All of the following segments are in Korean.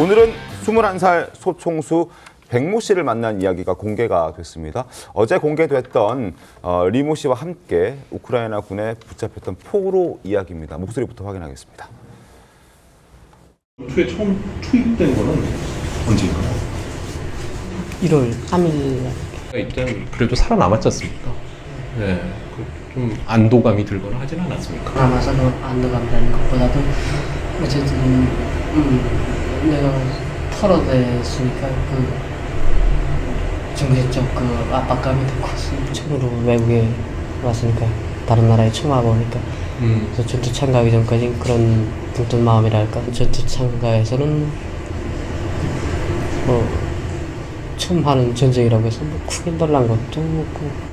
오늘은 21살 소총수 백모 씨를 만난 이야기가 공개가 됐습니다. 어제 공개됐던 어, 리모 씨와 함께 우크라이나 군에 붙잡혔던 포로 이야기입니다. 목소리부터 확인하겠습니다. 초에 처음 투입된 거는 언제인가요? 1월 3일 일단 그래도 살아남았지 않습니까? 네, 그좀 안도감이 들거나 하진 않았습니까? 남아서도 안도감이라는 것보다도 어쨌든 음, 내가 털어냈으니까 그 정신적 그 압박감이 더 컸습니다. 처음으로 외국에 왔으니까 다른 나라에 처음 와보니까 음, 그래서 전투 참가하기 전까지 그런 들뜬 마음이랄까? 전투 참가에서는 뭐 처음 하는 전쟁이라고 해서 뭐 크게 놀란 것도 없고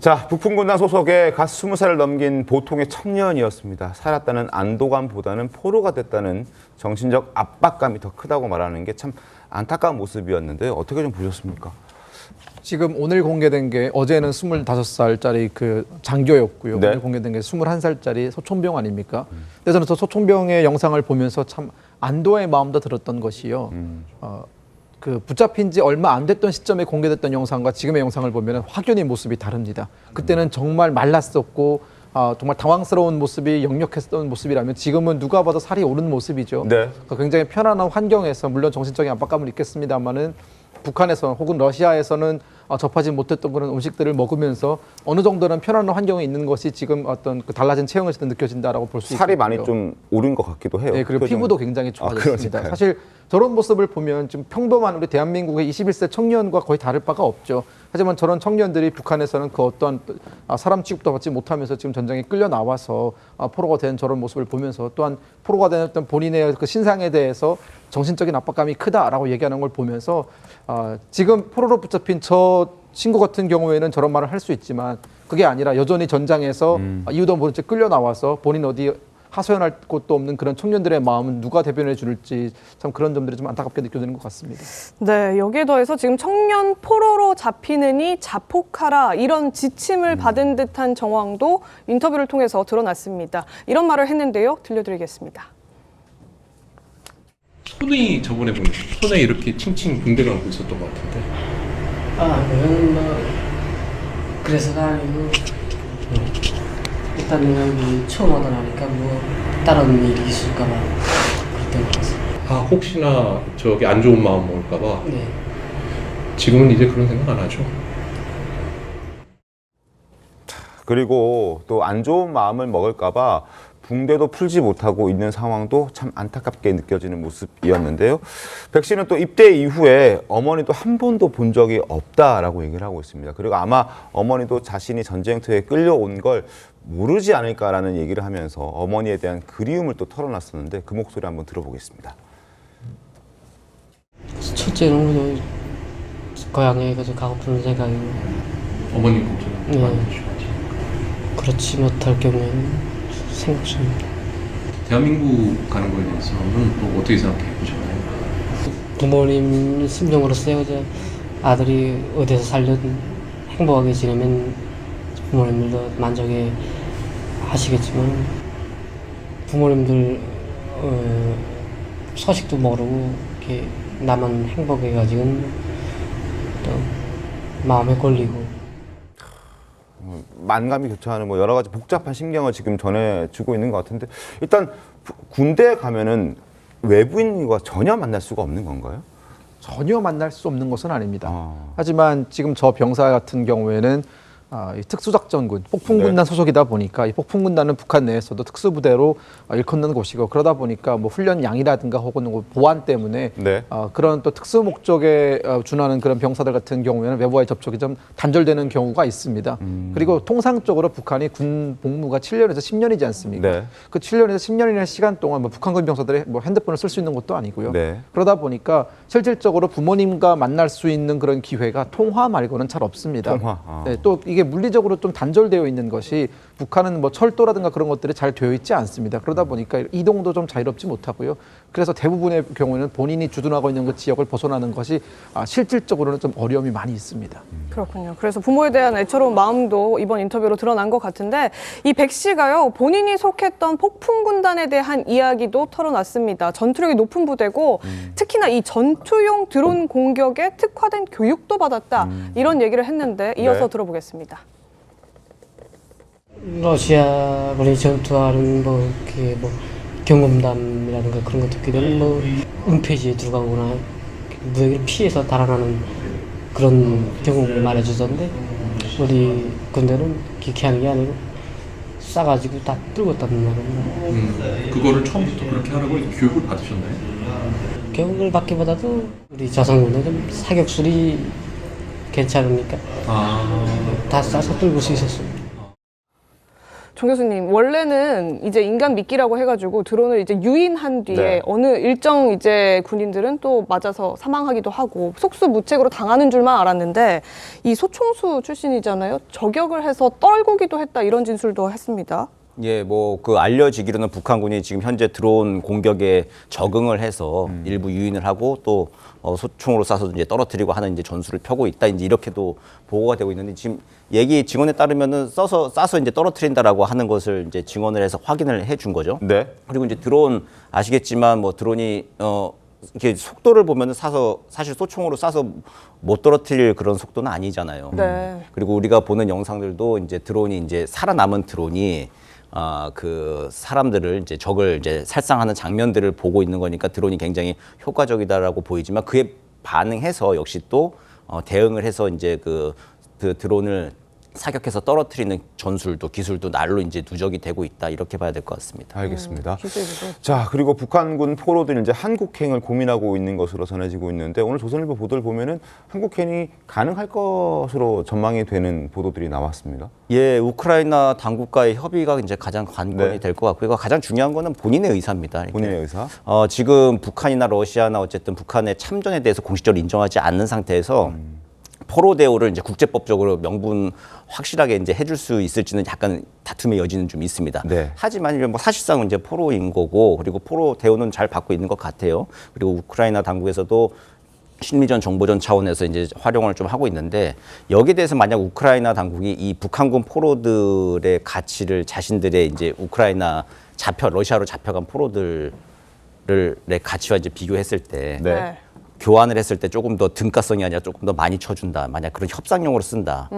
자, 북풍군단 소속의 갓 20살을 넘긴 보통의 청년이었습니다. 살았다는 안도감보다는 포로가 됐다는 정신적 압박감이 더 크다고 말하는 게 참 안타까운 모습이었는데 어떻게 좀 보셨습니까? 지금 오늘 공개된 게 어제는 25살짜리 그 장교였고요. 네. 오늘 공개된 게 21살짜리 소총병 아닙니까? 그래서 저는 저 소총병의 영상을 보면서 참 안도의 마음도 들었던 것이요. 음. 어, 그 붙잡힌 지 얼마 안 됐던 시점에 공개됐던 영상과 지금의 영상을 보면 확연히 모습이 다릅니다. 그때는 정말 말랐었고 아, 정말 당황스러운 모습이 역력했던 모습이라면 지금은 누가 봐도 살이 오른 모습이죠. 네. 그 굉장히 편안한 환경에서 물론 정신적인 압박감을 있겠습니다만은 북한에서 혹은 러시아에서는 어, 접하지 못했던 그런 음식들을 먹으면서 어느 정도는 편안한 환경에 있는 것이 지금 어떤 그 달라진 체형에서도 느껴진다라고 볼 수 있고요. 살이 많이 좀 오른 것 같기도 해요. 네, 그리고 표정이. 피부도 굉장히 아, 좋아졌습니다. 그러니까요. 사실 저런 모습을 보면 좀 평범한 우리 대한민국의 21세 청년과 거의 다를 바가 없죠. 하지만 저런 청년들이 북한에서는 그 어떤 아, 사람 취급도 받지 못하면서 지금 전쟁에 끌려 나와서 아, 포로가 된 저런 모습을 보면서 또한 포로가 된 어떤 본인의 그 신상에 대해서 정신적인 압박감이 크다라고 얘기하는 걸 보면서 아, 지금 포로로 붙잡힌 저 친구 같은 경우에는 저런 말을 할 수 있지만 그게 아니라 여전히 전장에서 아, 이유도 모른 채 끌려 나와서 본인 어디 하소연할 곳도 없는 그런 청년들의 마음은 누가 대변해 줄지 참 그런 점들이 좀 안타깝게 느껴지는 것 같습니다. 네, 여기에 더해서 지금 청년 포로로 잡히느니 자폭하라 이런 지침을 받은 듯한 정황도 인터뷰를 통해서 드러났습니다. 이런 말을 했는데요. 들려드리겠습니다. 손이 저번에 보니까 손에 이렇게 칭칭 붕대 감고 있었던 것 같은데 아, 그건 뭐 그래서가 아니고 네. 일단 내가 여기 처음 오다 나니까 뭐 다른 일이 있을까 봐 그랬던 것 같습니다. 아 혹시나 저기 안 좋은 마음 먹을까 봐 네. 지금은 이제 그런 생각 안 하죠 그리고 또 안 좋은 마음을 먹을까봐 붕대도 풀지 못하고 있는 상황도 참 안타깝게 느껴지는 모습이었는데요. 백 씨는 또 입대 이후에 어머니 도 한 번도 본 적이 없다라고 얘기를 하고 있습니다. 그리고 아마 어머니도 자신이 전쟁터에 끌려온 걸 모르지 않을까라는 얘기를 하면서 어머니에 대한 그리움을 또 털어놨었는데 그 목소리 한번 들어보겠습니다. 첫째는 그냥 고향에 가서 가고픈 생각이 어머님 걱정 네. 많이 그렇지 못할 경우에는 생각 중입니다. 대한민국 가는 거에 대해서는 또 어떻게 생각해 보셨나요? 부모님 심정으로서 이제 아들이 어디서 살든 행복하게 지내면 부모님들도 만족해 하시겠지만 부모님들 어, 소식도 모르고 이렇게 나만 행복해 가지고는 또 마음에 걸리고 만감이 교차하는 뭐 여러 가지 복잡한 심경을 지금 전해주고 있는 것 같은데 일단 부- 군대에 가면은 외부인과 전혀 만날 수가 없는 건가요? 전혀 만날 수 없는 것은 아닙니다. 아. 하지만 지금 저 병사 같은 경우에는 아, 이 특수작전군, 폭풍군단 소속이다 보니까 이 폭풍군단은 북한 내에서도 특수부대로 아, 일컫는 곳이고 그러다 보니까 뭐 훈련 양이라든가 혹은 뭐 보안 때문에 네. 어, 그런 또 특수 목적에 어, 준하는 그런 병사들 같은 경우에는 외부와의 접촉이 좀 단절되는 경우가 있습니다. 그리고 통상적으로 북한이 군 복무가 7년에서 10년이지 않습니까? 네. 그 7년에서 10년이라는 시간 동안 뭐 북한군 병사들이 뭐 핸드폰을 쓸 수 있는 것도 아니고요. 네. 그러다 보니까 실질적으로 부모님과 만날 수 있는 그런 기회가 통화 말고는 잘 없습니다. 통화, 아. 네, 또 이게 물리적으로 좀 단절되어 있는 것이 북한은 뭐 철도라든가 그런 것들이 잘 되어 있지 않습니다. 그러다 보니까 이동도 좀 자유롭지 못하고요. 그래서 대부분의 경우에는 본인이 주둔하고 있는 그 지역을 벗어나는 것이 아, 실질적으로는 좀 어려움이 많이 있습니다. 그렇군요. 그래서 부모에 대한 애처로운 마음도 이번 인터뷰로 드러난 것 같은데 이 백 씨가요 본인이 속했던 폭풍 군단에 대한 이야기도 털어놨습니다. 전투력이 높은 부대고 특히나 이 전투용 드론 공격에 특화된 교육도 받았다 이런 얘기를 했는데 이어서 네. 들어보겠습니다. 러시아군이 전투하는 뭐, 그게 뭐, 경험담이라든가 그런 거 듣게 되면 뭐, 은폐지에 들어가거나 무역을 피해서 달아나는 그런 경험을 말해주던데, 우리 군대는 하는 게 아니고, 싸가지고 다 끌고 땄는 말입니다. 음, 그거를 처음부터 그렇게 하라고 교육을 받으셨나요? 교육을 받기보다도 우리 자성군은 좀 사격술이 괜찮으니까 아, 다 싸서 끌고 수 있었습니다. 정 교수님 원래는 이제 인간 미끼라고 해가지고 드론을 이제 유인한 뒤에 네. 어느 일정 이제 군인들은 또 맞아서 사망하기도 하고 속수무책으로 당하는 줄만 알았는데 이 소총수 출신이잖아요 저격을 해서 떨구기도 했다 이런 진술도 했습니다. 예, 뭐 그 알려지기로는 북한군이 지금 현재 드론 공격에 적응을 해서 일부 유인을 하고 또 어, 소총으로 쏴서 이제 떨어뜨리고 하는 이제 전술을 펴고 있다. 이제 이렇게도 보고가 되고 있는데 지금 얘기 증언에 따르면은 써서 쏴서 이제 떨어뜨린다라고 하는 것을 이제 증언을 해서 확인을 해 준 거죠. 네. 그리고 이제 드론 아시겠지만 뭐 드론이 어 이렇게 속도를 보면은 사서 사실 소총으로 쏴서 못 떨어뜨릴 그런 속도는 아니잖아요. 네. 그리고 우리가 보는 영상들도 이제 드론이 이제 살아남은 드론이 아 그 사람들을 이제 적을 이제 살상하는 장면들을 보고 있는 거니까 드론이 굉장히 효과적이다라고 보이지만 그에 반응해서 역시 또 어, 대응을 해서 이제 그, 그 드론을 사격해서 떨어뜨리는 전술도 기술도 날로 이제 누적이 되고 있다 이렇게 봐야 될 것 같습니다. 알겠습니다. 기술도. 자 그리고 북한군 포로들이 이제 한국행을 고민하고 있는 것으로 전해지고 있는데 오늘 조선일보 보도를 보면은 한국행이 가능할 것으로 전망이 되는 보도들이 나왔습니다. 예, 우크라이나 당국과의 협의가 이제 가장 관건이 네. 될것 같고요. 가장 중요한 거는 본인의 의사입니다. 본인의 의사. 어, 지금 북한이나 러시아나 어쨌든 북한의 참전에 대해서 공식적으로 인정하지 않는 상태에서 음. 포로 대우를 이제 국제법적으로 명분 확실하게 이제 해줄 수 있을지는 약간 다툼의 여지는 좀 있습니다. 네. 하지만 이제 뭐 사실상 이제 포로인 거고 그리고 포로 대우는 잘 받고 있는 것 같아요. 그리고 우크라이나 당국에서도 심리전 정보전 차원에서 이제 활용을 좀 하고 있는데 여기에 대해서 만약 우크라이나 당국이 이 북한군 포로들의 가치를 자신들의 이제 우크라이나 잡혀 러시아로 잡혀간 포로들의 가치와 이제 비교했을 때 네. 교환을 했을 때 조금 더 등가성이 아니라 조금 더 많이 쳐준다. 만약 그런 협상용으로 쓴다.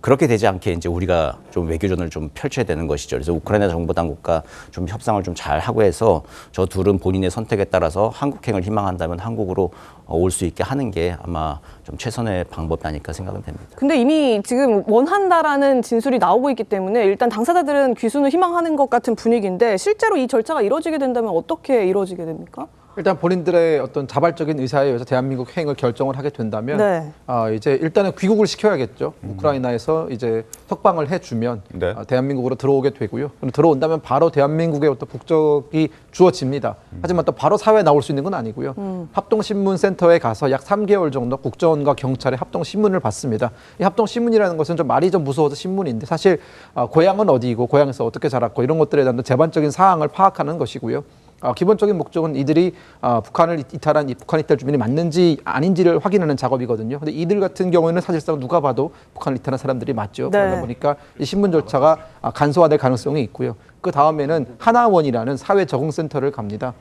그렇게 되지 않게 이제 우리가 좀 외교전을 좀 펼쳐야 되는 것이죠. 그래서 우크라이나 정부 당국과 좀 협상을 좀 잘 하고 해서 저 둘은 본인의 선택에 따라서 한국행을 희망한다면 한국으로 어, 올수 있게 하는 게 아마 좀 최선의 방법이 아닐까 생각은 됩니다. 근데 이미 지금 원한다라는 진술이 나오고 있기 때문에 일단 당사자들은 귀순을 희망하는 것 같은 분위기인데 실제로 이 절차가 이루어지게 된다면 어떻게 이루어지게 됩니까? 일단 본인들의 어떤 자발적인 의사에 의해서 대한민국 행을 결정을 하게 된다면 네. 아, 이제 일단은 귀국을 시켜야겠죠. 우크라이나에서 이제 석방을 해주면 네. 아, 대한민국으로 들어오게 되고요. 그럼 들어온다면 바로 대한민국의 어떤 국적이 주어집니다. 하지만 또 바로 사회에 나올 수 있는 건 아니고요. 합동신문센터에 가서 약 3개월 정도 국정원과 경찰의 합동신문을 받습니다. 이 합동신문이라는 것은 좀 말이 좀 무서워서 신문인데 사실 아, 고향은 어디이고 고향에서 어떻게 자랐고 이런 것들에 대한 재반적인 사항을 파악하는 것이고요. 아, 기본적인 목적은 이들이 아, 북한을 이탈한 이 북한 이탈 주민이 맞는지 아닌지를 확인하는 작업이거든요. 근데 이들 같은 경우에는 사실상 누가 봐도 북한을 이탈한 사람들이 맞죠. 네. 그러다 보니까 이 신분 절차가 아, 간소화될 가능성이 있고요. 그 다음에는 하나원이라는 사회 적응센터를 갑니다.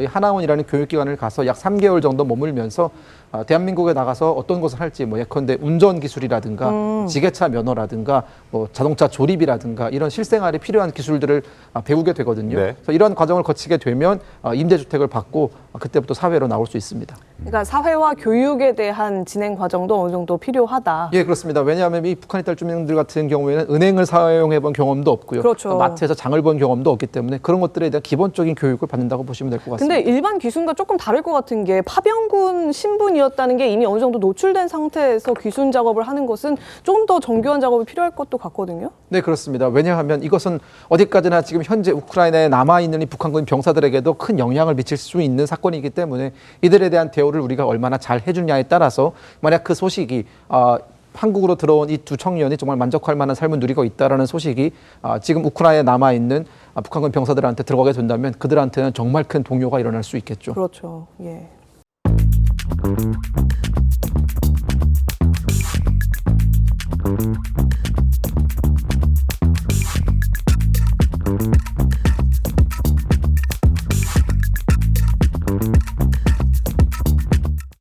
이 하나원이라는 교육기관을 가서 약 3개월 정도 머물면서 아, 대한민국에 나가서 어떤 것을 할지 뭐 예컨대 운전 기술이라든가 지게차 면허라든가 뭐 자동차 조립이라든가 이런 실생활에 필요한 기술들을 아, 배우게 되거든요. 네. 그래서 이런 과정을 거치게 되면 아, 임대주택을 받고 아, 그때부터 사회로 나올 수 있습니다. 그러니까 사회와 교육에 대한 진행 과정도 어느 정도 필요하다. 예, 그렇습니다. 왜냐하면 이 북한 이탈 주민들 같은 경우에는 은행을 사용해 본 경험도 없고요. 그렇죠. 또 마트에서 장을 본 경험도 없기 때문에 그런 것들에 대한 기본적인 교육을 받는다고 보시면 될 것 같습니다. 근데 일반 귀순과 조금 다를 것 같은 게 파병군 신분이 었다는 게 이미 어느 정도 노출된 상태에서 귀순 작업을 하는 것은 조금 더 정교한 작업이 필요할 것도 같거든요. 네, 그렇습니다. 왜냐하면 이것은 어디까지나 지금 현재 우크라이나에 남아 있는 이 북한군 병사들에게도 큰 영향을 미칠 수 있는 사건이기 때문에 이들에 대한 대우를 우리가 얼마나 잘 해주냐에 따라서 만약 그 소식이 아, 한국으로 들어온 이 두 청년이 정말 만족할 만한 삶을 누리고 있다라는 소식이 아, 지금 우크라이나에 남아 있는 아, 북한군 병사들한테 들어가게 된다면 그들한테는 정말 큰 동요가 일어날 수 있겠죠. 그렇죠. 예.